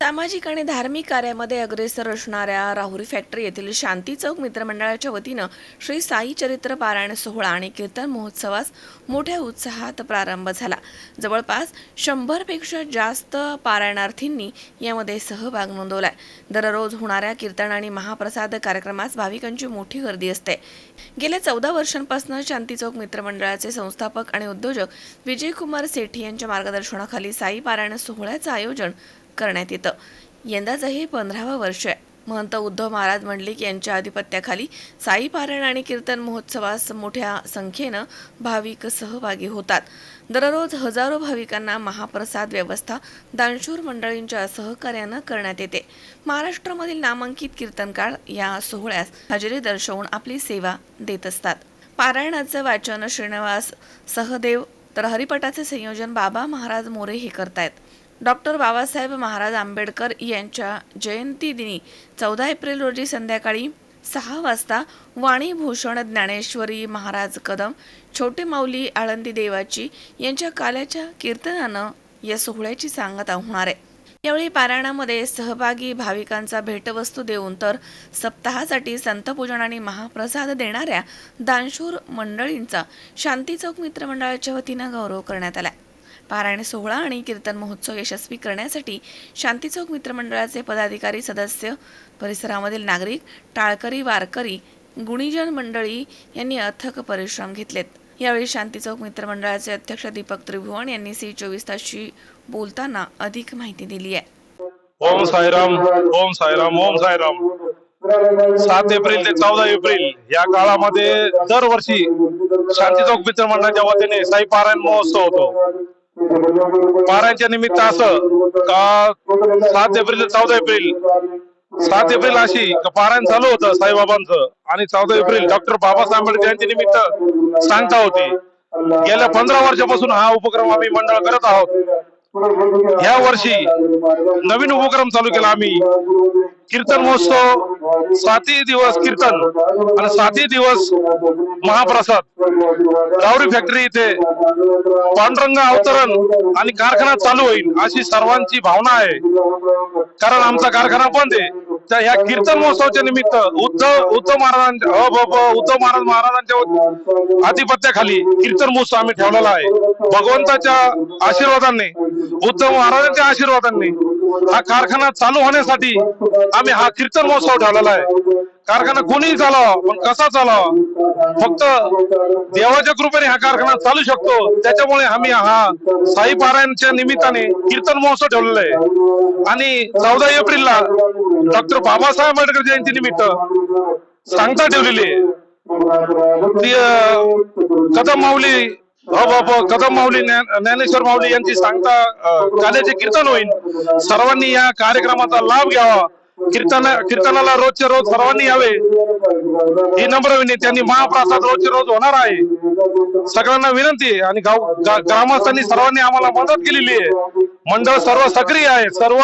सामाजिक आणि धार्मिक कार्यामध्ये अग्रेसर असणाऱ्या राहुरी फॅक्टरी येथील शांती चौक मित्रमंडळाच्या वतीनं श्री साई चरित्र पारायण सोहळा आणि कीर्तन महोत्सवास मोठ्या उत्साहात प्रारंभ झाला. जवळपास शंभरपेक्षा जास्त पारायणार्थींनी यामध्ये सहभाग नोंदवलाय. दररोज होणाऱ्या कीर्तन आणि महाप्रसाद कार्यक्रमास भाविकांची मोठी गर्दी असते. गेल्या चौदा वर्षांपासून शांती चौक मित्रमंडळाचे संस्थापक आणि उद्योजक विजयकुमार सेठी यांच्या मार्गदर्शनाखाली साई पारायण सोहळ्याचं आयोजन करण्यात येतं. यंदाचं हे पंधरावं वर्ष आहे. महंत उद्धव महाराज मंडलिक यांच्या आधिपत्याखाली साई पारायण आणि कीर्तन महोत्सवास मोठ्या संख्येनं भाविक सहभागी होतात. दररोज हजारो भाविकांना महाप्रसाद व्यवस्था दानशूर मंडळींच्या सहकार्यानं करण्यात येते. महाराष्ट्रामधील नामांकित कीर्तनकार या सोहळ्यास हजेरी दर्शवून आपली सेवा देत असतात. पारायणाचं वाचन श्रीनिवास सहदेव तर हरिपटाचे संयोजन बाबा महाराज मोरे हे करतायत. डॉक्टर बाबासाहेब महाराज आंबेडकर यांच्या जयंती दिनी चौदा एप्रिल रोजी संध्याकाळी सहा वाजता वाणीभूषण ज्ञानेश्वरी महाराज कदम छोटे माऊली आळंदी देवाची यांच्या काल्याच्या कीर्तनानं या सोहळ्याची सांगता होणार आहे. यावेळी पारायणामध्ये सहभागी भाविकांचा भेटवस्तू देऊन तर सप्ताहासाठी संतपूजन आणि महाप्रसाद देणाऱ्या दानशूर मंडळींचा शांती चौक मित्रमंडळाच्या वतीनं गौरव करण्यात आला पारायण सोहळा आणि कीर्तन महोत्सव यशस्वी करण्यासाठी शांती चौक मित्रमंडळाचे पदाधिकारी सदस्य परिसरामधील नागरिक टाळकरी वारकरी गुणीजन मंडळी यांनी अथक परिश्रम घेतलेत. यावेळी शांती चौक मित्रमंडळाचे अध्यक्ष दीपक त्रिभुवन यांनी सी चोवीस तासशी बोलताना अधिक माहिती दिली आहे. ओम साईराम ओम साईराम ओम साईराम. सात एप्रिल ते चौदा एप्रिल या काळामध्ये दरवर्षी शांती चौक मित्र मंडळाच्या वतीने साई पारायण महोत्सव होतो. पारायणच्या निमित्त असं का सात एप्रिल चौदा एप्रिल? सात एप्रिल अशी पारायण चालू होतं साईबाबांचं आणि चौदा एप्रिल डॉक्टर बाबासाहेब आंबेडकर यांच्या निमित्त सांगता होती. गेल्या पंधरा वर्षापासून हा उपक्रम आम्ही मंडळ करत आहोत. या वर्षी नवीन उपक्रम चालू केला आम्ही. कीर्तन महोत्सव सातही दिवस कीर्तन आणि सातही दिवस महाप्रसाद. गावरी फॅक्टरी इथे पांडुरंग अवतरण आणि कारखाना चालू होईल अशी सर्वांची भावना आहे. कारण आमचा कारखाना बंद आहे. तर ह्या कीर्तन महोत्सवाच्या निमित्त उद्धव उद्धव महाराजांच्या अ, उद्धव महाराज महाराजांच्या आधिपत्याखाली कीर्तन महोत्सव आम्ही ठेवलेला आहे. भगवंताच्या आशीर्वादांनी उद्धव महाराजांच्या आशीर्वादांनी हा कारखाना चालू होण्यासाठी आम्ही हा कीर्तन महोत्सव ठेवलेला आहे. कारखाना कोणीही चालावा पण कसा चालावा? फक्त देवाच्या कृपेने हा कारखाना चालू शकतो. त्याच्यामुळे आम्ही हा साई पारायणच्या निमित्ताने कीर्तन महोत्सव ठेवलेला आहे. आणि चौदा एप्रिलला डॉक्टर बाबासाहेब आंबेडकर जयंती निमित्त सांगता ठेवलेली आहे. कदम माऊली हो, हो, हो. कदम माऊली ज्ञानेश्वर माऊली यांची सांगता अं, काल्याचे कीर्तन होईल. सर्वांनी या कार्यक्रमाचा लाभ घ्यावा. कीर्तन कीर्तनाला रोजचे रोज सर्वांनी यावे. ही नम्र विनंती त्यांनी महाप्रसाद रोजचे रोज होणार आहे. सगळ्यांना विनंती आहे आणि गाव ग्रामस्थांनी सर्वांनी आम्हाला मदत केलेली आहे. मंडळ सर्व सक्रिय आहे. सर्व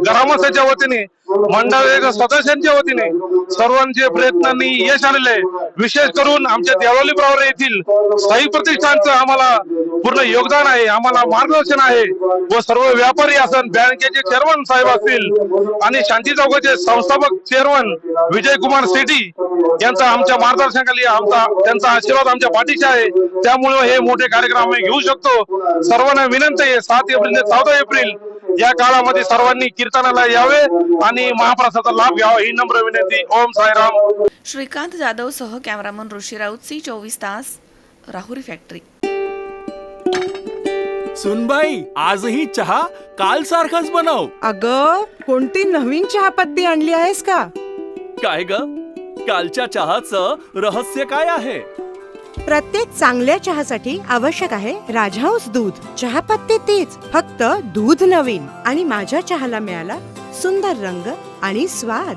ग्रामस्थांच्या वतीने मंडळ एक सदस्यांच्या वतीने सर्वांचे प्रयत्नांनी यश आलेले विशेष करून आमच्या देवळी प्रवर येथील साई प्रतिष्ठानचं आम्हाला पूर्ण योगदान आहे. आम्हाला मार्गदर्शन आहे. व सर्व व्यापारी असन बँकेचे चेअरमन साहेब असतील आणि शांती चौकाचे संस्थापक चेअरमन विजय कुमार सेठी यांचा आमच्या मार्गदर्शनाखाली आमचा त्यांचा आशीर्वाद आमच्या पाठीशी आहे. त्यामुळे हे मोठे कार्यक्रम आम्ही घेऊ शकतो. सर्वांना विनंती आहे सात एप्रिल ते चौदा एप्रिल या काळामध्ये सर्वांनी कीर्तनाला यावे आणि महाप्रसादाचा लाभ घ्यावा. ही नम्र विनंती. ओम साईराम. श्रीकांत जाधव सह कॅमेरामन ऋषी राऊत सी चोवीस तास राहुरी फॅक्टरी. सुनबाई आजही चहा काल सारखाच बनव. अग कोणती नवीन चहापत्ती आणली आहेस का? काय ग? कालच्या चहाचं रहस्य काय आहे? प्रत्येक चांगल्या चहासाठी आवश्यक आहे राजहंस दूध. चहापत्ती तीच फक्त दूध नवीन. आणि माझ्या चहाला मिळाला सुंदर रंग आणि स्वाद.